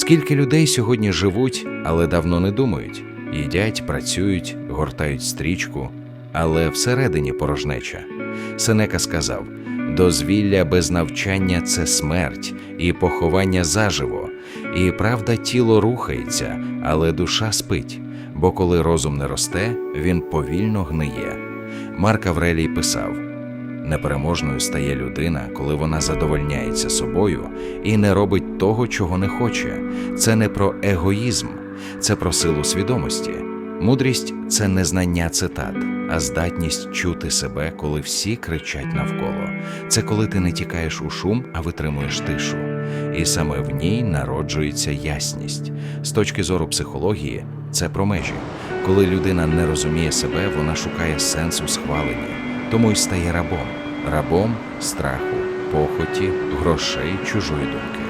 Скільки людей сьогодні живуть, але давно не думають, їдять, працюють, гортають стрічку, але всередині порожнеча. Сенека сказав: дозвілля без навчання це смерть, і поховання заживо, і правда, тіло рухається, але душа спить, бо коли розум не росте, він повільно гниє. Марк Аврелій писав: Непереможною стає людина, коли вона задовольняється собою і не робить того, чого не хоче. Це не про егоїзм, це про силу свідомості. Мудрість це не знання цитат, а здатність чути себе, коли всі кричать навколо. Це коли ти не тікаєш у шум, а витримуєш тишу. І саме в ній народжується ясність. З точки зору психології, це про межі. Коли людина не розуміє себе, вона шукає сенс у схваленні, тому й стає рабом, рабом страху, похоті, грошей, чужої думки.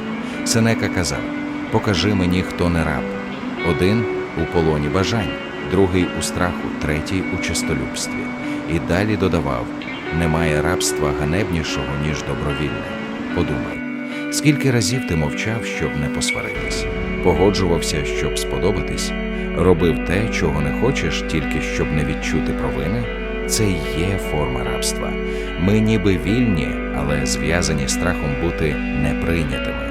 Сенека казав: Покажи мені, хто не раб. Один у полоні бажань, другий у страху, третій у чистолюбстві. І далі додавав: немає рабства ганебнішого, ніж добровільне. Подумай, скільки разів ти мовчав, щоб не посваритись, погоджувався, щоб сподобатись, робив те, чого не хочеш, тільки щоб не відчути провини. Це є форма рабства. Ми ніби вільні, але зв'язані страхом бути неприйнятими.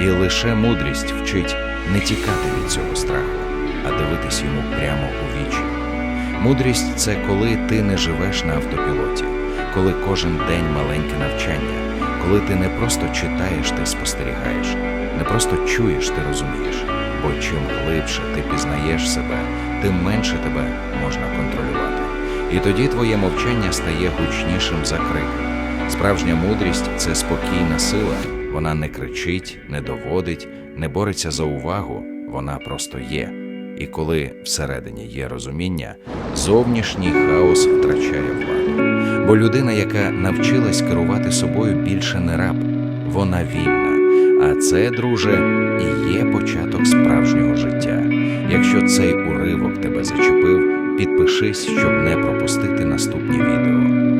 І лише мудрість вчить не тікати від цього страху, а дивитись йому прямо у вічі. Мудрість це коли ти не живеш на автопілоті, коли кожен день маленьке навчання, коли ти не просто читаєш, ти спостерігаєш, не просто чуєш, ти розумієш. Бо чим глибше ти пізнаєш себе, тим менше тебе можна контролювати. І тоді твоє мовчання стає гучнішим за крик. Справжня мудрість це спокійна сила. Вона не кричить, не доводить, не бореться за увагу, вона просто є. І коли всередині є розуміння, зовнішній хаос втрачає владу. Бо людина, яка навчилась керувати собою, більше не раб, вона вільна. А це, друже, і є початок справжнього життя. Якщо цей уривок тебе зачепив, підпишись, щоб не пропустити наступні відео.